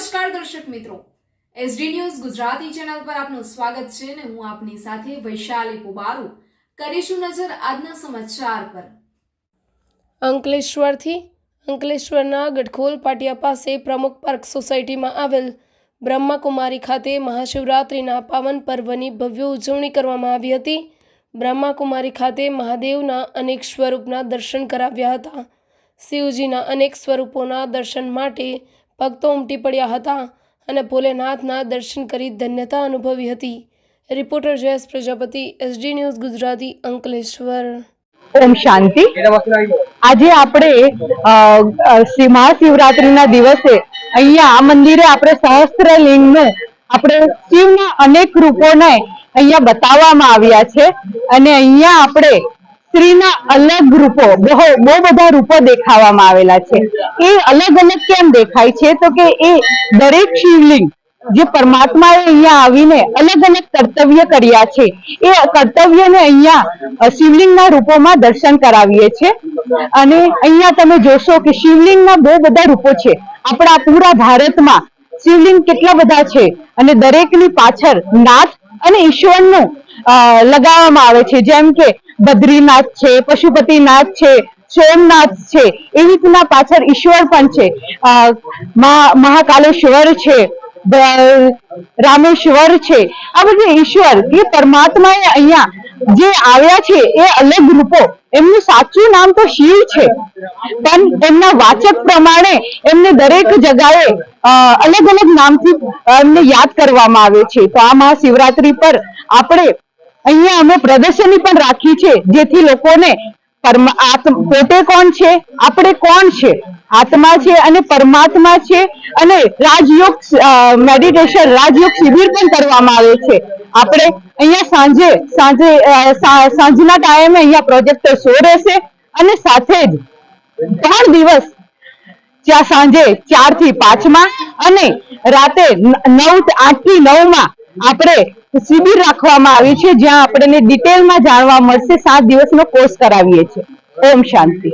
નમસ્કાર દર્શક મિત્રો. એસડી ન્યૂઝ ગુજરાતી ચેનલ પર આપનું સ્વાગત છે અને હું આપની સાથે વૈશાલી પુબારુ. કરીશું નજર આજના સમાચાર પર. અંકલેશ્વરથી અંકલેશ્વરના ગઢખોલ પાટિયા પાસે પ્રમુખ પાર્ક સોસાયટીમાં આવેલ બ્રહ્માકુમારી ખાતે મહાશિવરાત્રિના પાવન પર્વની ભવ્ય ઉજવણી કરવામાં આવી હતી. બ્રહ્માકુમારી ખાતે મહાદેવના અનેક સ્વરૂપના દર્શન કરાવ્યા હતા. શિવજીના અનેક સ્વરૂપોના દર્શન માટે ભક્તો ઉમટી પડ્યા હતા અને ભોલેનાથના દર્શન કરી ધન્યતા અનુભવી હતી. Reporter Jayesh Prajapati, SD news Gujarati, Ankleshwar. ઓમ શાંતિ. આજે આપણે શ્રી મહાશિવરાત્રીના દિવસે અહીંયા આ મંદિરે આપણે સહસ્ત્રલિંગનું આપણે શિવના અનેક રૂપોને અહીંયા બતાવવામાં આવ્યા છે. અને અહીંયા આપણે સ્ત્રીના અલગ રૂપો, બહુ બહુ બધા રૂપો દેખાવામાં આવેલા છે. એ અલગ અલગ કેમ દેખાય છે? તો કે એ દરેક શિવલિંગ, જે પરમાત્માએ અહીંયા આવીને અલગ અલગ કર્તવ્ય કર્યા છે, એ કર્તવ્યને અહીંયા શિવલિંગના રૂપોમાં દર્શન કરાવીએ છે. અને અહીંયા તમે જોશો કે શિવલિંગના બહુ બધા રૂપો છે. આપણા પૂરા ભારતમાં શિવલિંગ કેટલા બધા છે? અને દરેકની પાછળ નાથ અને ઈશ્વરનું લગાવવામાં આવે છે. જેમ કે બદ્રીનાથ છે, પશુપતિનાથ છે, સોમનાથ છે, એવી રીતના પાછળ ઈશ્વર પણ છે. મહાકાલેશ્વર છે રામેશ્વર છે. આ બધું ઈશ્વર એ પરમાત્મા અહીંયા જે આવ્યા છે એ અલગ રૂપો. એમનું સાચું નામ તો શિવ છે. પણ એમના વાચક પ્રમાણે એમને દરેક જગાએ અલગ અલગ નામથી એમને યાદ કરવામાં આવે છે. તો આ મહાશિવરાત્રી પર આપણે અહીંયા અમે પ્રદર્શની પણ રાખી છે, જેથી લોકોને પોતે કોણ છે? આપણે કોણ છે? આત્મા છે અને પરમાત્મા છે અને રાજયોગ મેડિટેશન રાજયોગ શિબિર પણ કરવામાં આવે છે. આપણે અહીંયા સાંજે સાંજે સાંજના ટાઈમે અહીંયા પ્રોજેક્ટર શો રહેશે અને સાથે જ ત્રણ દિવસ ત્યાં સાંજે ચારથી પાંચમાં અને રાતે નવ આઠથી નવમાં આપણે શિબિર રાખવામાં આવી છે, જ્યાં આપણને ડિટેલમાં જાણવા મળશે. સાત દિવસનો કોર્સ કરાવીએ છીએ. ઓમ શાંતિ.